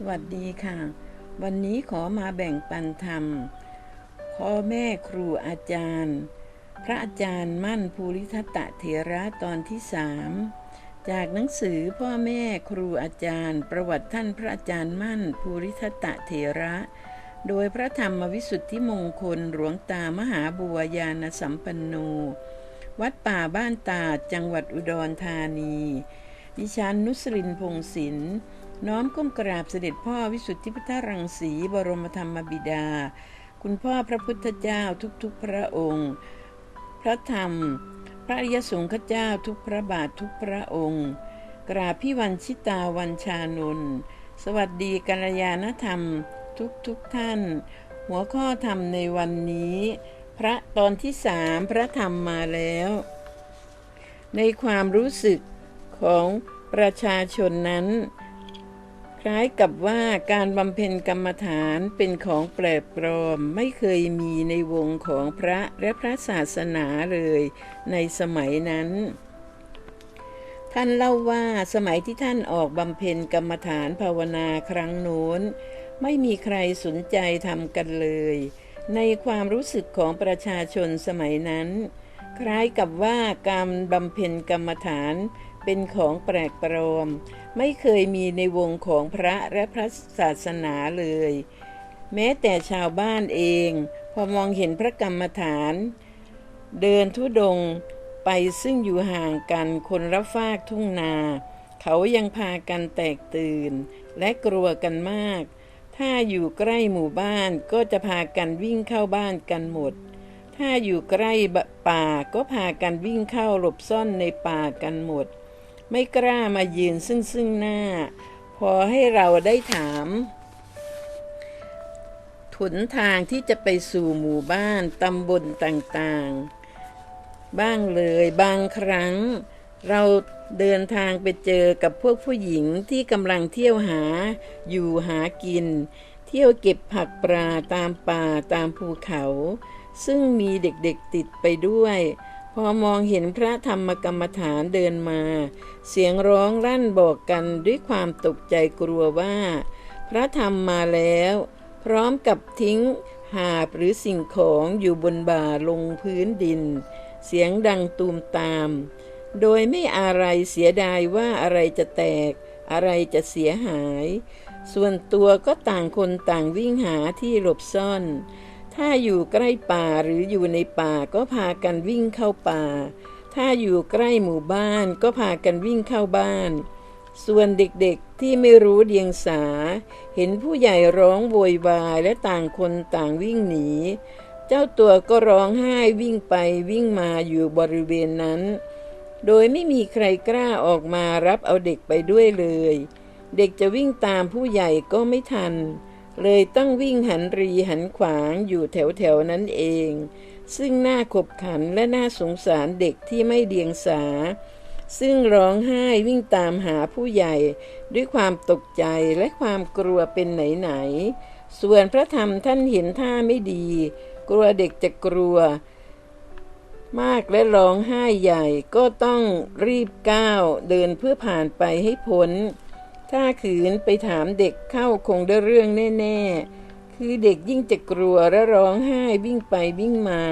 สวัสดีค่ะ วันนี้ขอมาแบ่งปันธรรมพ่อแม่ครูอาจารย์ พระอาจารย์มั่นภูริทัตะเถระตอนที่สามจากหนังสือพ่อแม่ครูอาจารย์ ประวัติท่านพระอาจารย์มั่นภูริทัตะเถระ โดยพระธรรมวิสุทธิมงคลหลวงตามหาบัวยานสัมปันโน วัดป่าบ้านตาจังหวัดอุดรธานี ดิฉันนุสรินพงศิลป์ น้อมก้มกราบเสด็จพ่อวิสุทธิพุทธรังสีบรมธรรมบิดา คุณพ่อพระพุทธเจ้าทุกๆพระองค์ พระธรรม พระอริยสงฆ์เจ้าทุกพระบาททุกพระองค์ กราบพี่วันชิตาวันชานนท์สวัสดีกัลยาณธรรมทุกทุกท่าน หัวข้อธรรมในวันนี้ พระตอนที่สามพระธรรมมาแล้ว ในความรู้สึกของประชาชนนั้น ล้ายกับว่าการบำเพ็ญกรรมฐานเป็นของแปลกปลอมไม่เคยมีในวงของพระและพระศาสนาเลยในสมัยนั้น ท่านเล่าว่าสมัยที่ท่านออกบำเพ็ญกรรมฐานภาวนาครั้งโน้น ไม่มีใครสนใจทำกันเลย ในความรู้สึกของประชาชนสมัยนั้น คล้ายกับว่าการบำเพ็ญกรรมฐาน เป็นของแปลกปลอม ไม่เคยมีในวงของพระและพระศาสนาเลย แม้แต่ชาวบ้านเอง พอมองเห็นพระกรรมฐาน เดินทุดงไปซึ่งอยู่ห่างกันคนละฟากทุ่งนา เขายังพากันแตกตื่น และกลัวกันมาก ถ้าอยู่ใกล้หมู่บ้านก็จะพากันวิ่งเข้าบ้านกันหมด ถ้าอยู่ใกล้ป่าก็พากันวิ่งเข้าหลบซ่อนในป่ากันหมด ไม่กล้ามายืนซึ่งซึ่งหน้า พอให้เราได้ถามถุนทางที่จะไปสู่หมู่บ้านตำบลต่างๆ บ้างเลยบางครั้ง เราเดินทางไปเจอกับพวกผู้หญิงที่กำลังเที่ยวหาอยู่หากิน เที่ยวเก็บผักปลาตามป่าตามภูเขา ซึ่งมีเด็กๆติดไปด้วย พอมองเห็นพระธรรมกรรมฐานเดินมา เสียงร้องรั่นบอกกันด้วยความตกใจกลัวว่า พระธรรมมาแล้ว พร้อมกับทิ้งหาบหรือสิ่งของอยู่บนบ่าลงพื้นดิน เสียงดังตูมตาม โดยไม่อะไรเสียดายว่าอะไรจะแตก อะไรจะเสียหาย ส่วนตัวก็ต่างคนต่างวิ่งหาที่หลบซ่อน ถ้าอยู่ใกล้ป่าหรืออยู่ในป่าก็พากันวิ่งเข้าป่า ถ้าอยู่ใกล้หมู่บ้านก็พากันวิ่งเข้าบ้าน ส่วนเด็กๆที่ไม่รู้เดียงสา เห็นผู้ใหญ่ร้องโวยวายและต่างคนต่างวิ่งหนี เจ้าตัวก็ร้องไห้วิ่งไปวิ่งมาอยู่บริเวณนั้น โดยไม่มีใครกล้าออกมารับเอาเด็กไปด้วยเลย เด็กจะวิ่งตามผู้ใหญ่ก็ไม่ทัน เลยต้องวิ่งหันรีหันขวางอยู่แถวๆนั้นเอง ซึ่งน่าขบขันและน่าสงสารเด็กที่ไม่เดียงสา ซึ่งร้องไห้วิ่งตามหาผู้ใหญ่ด้วยความตกใจและความกลัวเป็นไหนๆส่วนพระธรรมท่านเห็นท่าไม่ดี กลัวเด็กจะกลัว มากและร้องไห้ใหญ่ก็ต้องรีบก้าวเดินเพื่อผ่านไปให้พ้น ถ้าขืนไปถามเด็กเข้าคงได้เรื่องแน่ ๆ คือเด็กยิ่งจะกลัวและร้องไห้วิ่งไปวิ่งมา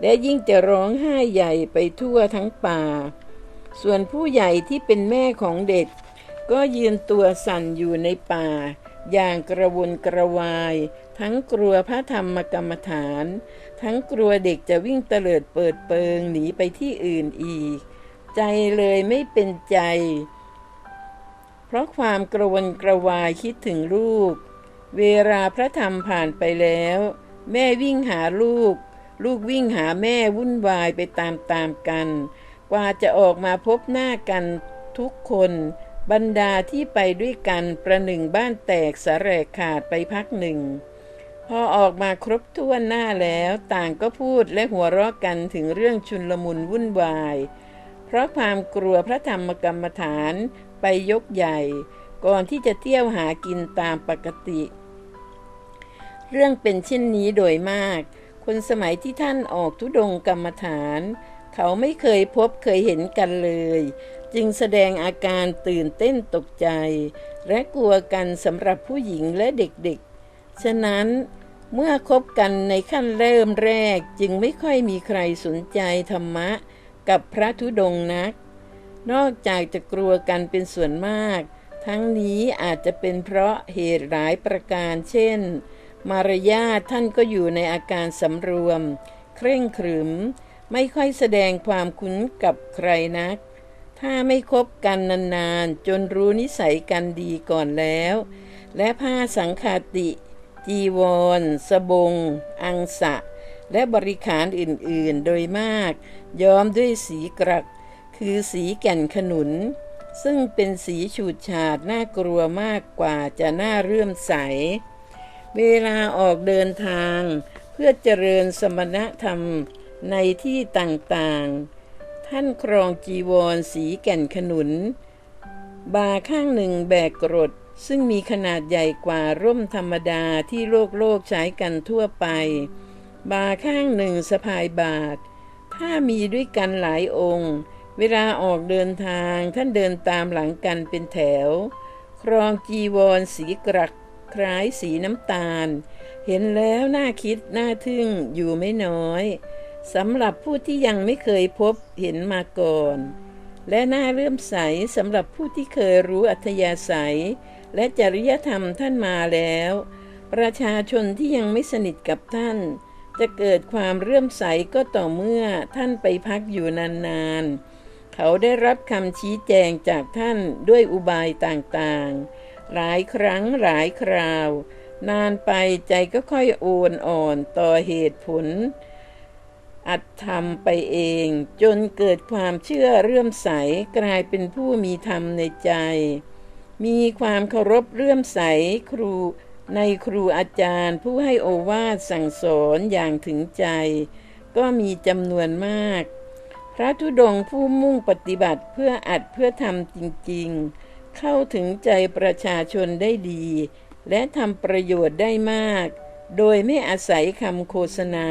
และยิ่งจะร้องไห้ใหญ่ไปทั่วทั้งป่า ส่วนผู้ใหญ่ที่เป็นแม่ของเด็ก ก็ยืนตัวสั่นอยู่ในป่า อย่างกระวนกระวาย ทั้งกลัวพระธรรมกรรมฐาน ทั้งกลัวเด็กจะวิ่งเตลิดเปิดเปิงหนีไปที่อื่นอีก ใจเลยไม่เป็นใจ ราะความกระวนกระวายคิดถึงลูก เวลาพระธรรมผ่านไปแล้ว แม่วิ่งหาลูก ลูกวิ่งหาแม่วุ่นวายไปตามๆกัน กว่าจะออกมาพบหน้ากันทุกคน บรรดาที่ไปด้วยกันประหนึ่งบ้านแตกสะแรกขาดไปพักหนึ่ง พอออกมาครบถ้วนหน้าแล้วต่างก็พูดและหัวเราะกันถึงเรื่องชุนลมุนวุ่นวาย เพราะความกลัวพระธรรมกรรมฐาน ไปยกใหญ่ ก่อนที่จะเที่ยวหากินตามปกติ เรื่องเป็นเช่นนี้โดยมาก คนสมัยที่ท่านออกทุดงกรรมฐาน เขาไม่เคยพบเคยเห็นกันเลย จึงแสดงอาการตื่นเต้นตกใจ และกลัวกันสำหรับผู้หญิงและเด็กๆ ฉะนั้นเมื่อคบกันในขั้นเริ่มแรกจึงไม่ค่อยมีใครสนใจธรรมะกับพระธุดงนัก นอกจากจะกลัวกันเป็นส่วนมาก ทั้งนี้อาจจะเป็นเพราะเหตุหลายประการ เช่น มารยาทท่านก็อยู่ในอาการสำรวม เคร่งขรึม ไม่ค่อยแสดงความคุ้นกับใครนัก ถ้าไม่คบกันนานๆ จนรู้นิสัยกันดีก่อนแล้ว และผ้าสังคาติ จีวร สบง อังสะ และบริขารอื่นๆ โดยมาก ย้อมด้วยสีกรัก คือสีแก่นขนุน ซึ่งเป็นสีฉูดฉาดน่ากลัวมากกว่าจะน่าเรื่มใส เวลาออกเดินทาง เพื่อเจริญสมณธรรมในที่ต่างๆ ท่านครองจีวรสีแก่นขนุน บาข้างหนึ่งแบกกรดซึ่งมีขนาดใหญ่กว่าร่มธรรมดาที่โลกโลกใช้กันทั่วไป บาข้างหนึ่งสะพายบาท ถ้ามีด้วยกันหลายองค์ เวลาออกเดินทางท่านเดินตามหลังกันเป็นแถว ครองจีวรสีกรักคล้ายสีน้ำตาล เห็นแล้วน่าคิดน่าทึ่งอยู่ไม่น้อยสำหรับผู้ที่ยังไม่เคยพบเห็นมาก่อน และน่าเลื่อมใสสำหรับผู้ที่เคยรู้อัธยาศัย และจริยธรรมท่านมาแล้ว ประชาชนที่ยังไม่สนิทกับท่าน จะเกิดความเรื่อมใสก็ต่อเมื่อท่านไปพักอยู่นานๆ เขาได้รับคำชี้แจงจากท่านด้วยอุบายต่างๆ หลายครั้งหลายคราว นานไปใจก็ค่อยโอนอ่อนต่อเหตุผล อัดทำไปเองจนเกิดความเชื่อเรื่อมใสกลายเป็นผู้มีธรรมในใจ มีความเคารพเรื่อมใสครูในครูอาจารย์ผู้ให้โอวาทสั่งสอนอย่างถึงใจ ก็มีจำนวนมาก พระธุดงค์ผู้มุ่งปฏิบัติเพื่ออัดเพื่อทำจริงๆ เข้าถึงใจประชาชนได้ดี และทำประโยชน์ได้มาก โดยไม่อาศัยคำโฆษณา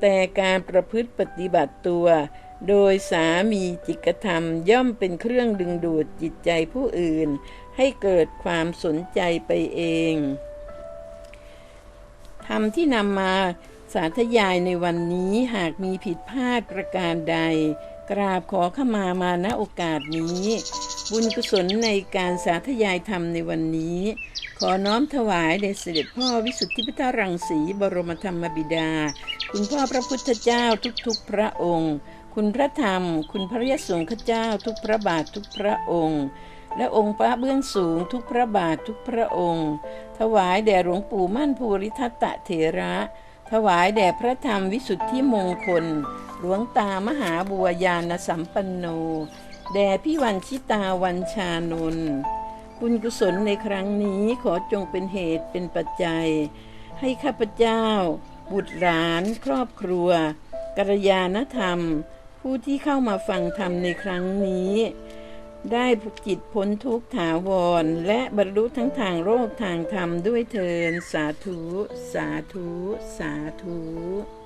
แต่การประพฤติปฏิบัติตัว โดยสามีจิกธรรมย่อมเป็นเครื่องดึงดูดจิตใจผู้อื่น ให้เกิดความสนใจไปเองธรรมที่นำมา สาธยายในวันนี้หากมีผิดพลาดประการใด กราบขอขมามาณโอกาสนี้ บุญกุศลในการสาธยายธรรมในวันนี้ ขอน้อมถวายแด่เสด็จพ่อวิสุทธิพุทธรังสีบรมธรรมบิดา คุณพ่อพระพุทธเจ้าทุกๆพระองค์ คุณพระธรรม คุณพระยสงฆ์เจ้าทุกพระบาททุกพระองค์และองค์พระเบื้องสูงทุกพระบาททุกพระองค์ ถวายแด่หลวงปู่มั่นภูริทัตตะเถระ ถวายแด่พระธรรมวิสุทธิมงคล หลวงตามหาบัวยานสัมปันโน แด่พี่วันชิตาวันชานนท์บุญกุศลในครั้งนี้ขอจงเป็นเหตุเป็นปัจจัย ให้ข้าพเจ้า บุตรหลาน ครอบครัวกัลยาณธรรม ผู้ที่เข้ามาฟังธรรมในครั้งนี้ ได้จิตพ้นทุกข์ถาวร และบรรลุทั้งทางโลกทางธรรมด้วยเทินสาธุ สาธุ สาธุ